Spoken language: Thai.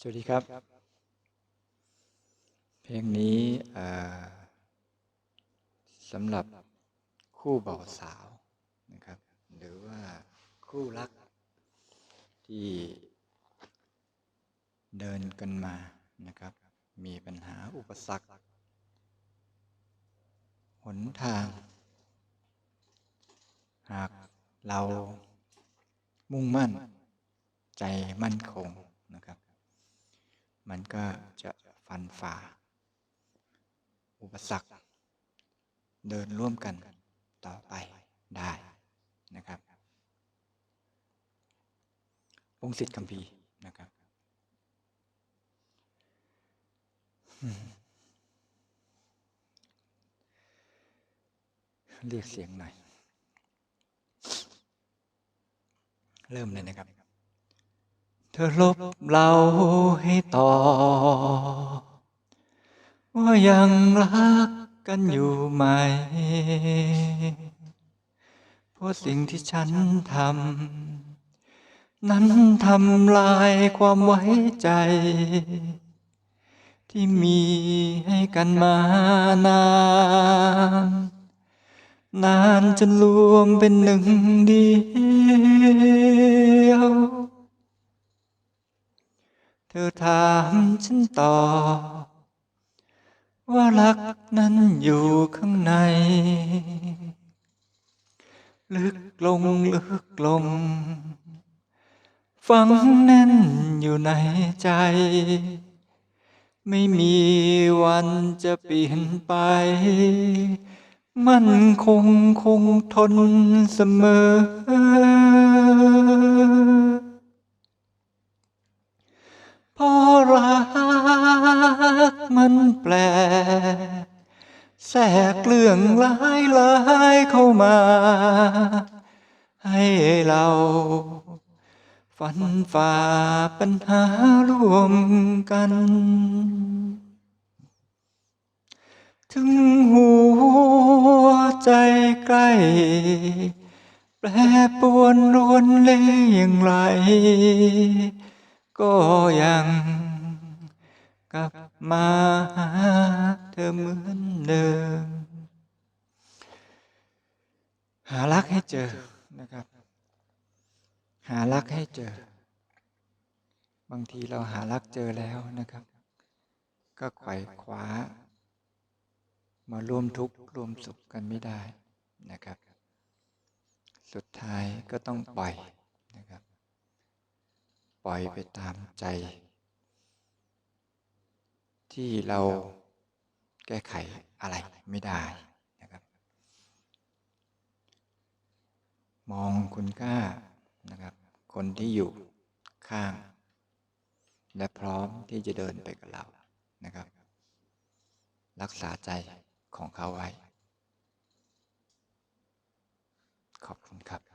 สวัสดีครับ เพลงนี้สำหรับคู่บ่าวสาวนะครับ หรือว่าคู่รัก ที่เดินกันมานะครับ มีปัญหาอุปสรรคหนทาง หากเรามุ่งมั่น ใจมั่นคงนะครับ มันก็จะฟันฝ่า อุปสรรค เดินร่วมกันต่อไปได้นะครับองค์สิทธิ์คำพีนะครับเรียกเสียงหน่อย เริ่มเลยนะครับ ธอลบเราให้ต่อ ว่ายังรักกันอยู่ไหม เพราะสิ่งที่ฉันทำนั้นทำลายความไว้ใจ ที่มีให้กันมานาน นานจนรวมเป็นหนึ่งเดียว เธอถามฉันต่อ ว่ารักนั้นอยู่ข้างใน ลึกลงลึกลง ฝังแน่นอยู่ในใจ ไม่มีวันจะเปลี่ยนไป มันคงคงทนเสมอ กมันแปลกแทรกเรื่องร้ายร้ายเข้ามา ให้เราฟันฝ่าปัญหาร่วมกัน ถึงหัวใจใกล้ แปรปรวนรวนเลอย่างไร ก็ยัง กลับมาหาเธอเหมือนเดิม หารักให้เจอนะครับ หารักให้เจอ บางทีเราหารักเจอแล้วนะครับ ก็ไขว่คว้า มาร่วมทุกข์ร่วมสุขกันไม่ได้นะครับ สุดท้ายก็ต้องปล่อยนะครับ ปล่อยไปตามใจ ที่เราแก้ไขอะไรไม่ได้นะครับ มองคุณค่านะครับ คนที่อยู่ข้าง และพร้อมที่จะเดินไปกับเรานะครับ รักษาใจของเขาไว้ ขอบคุณครับ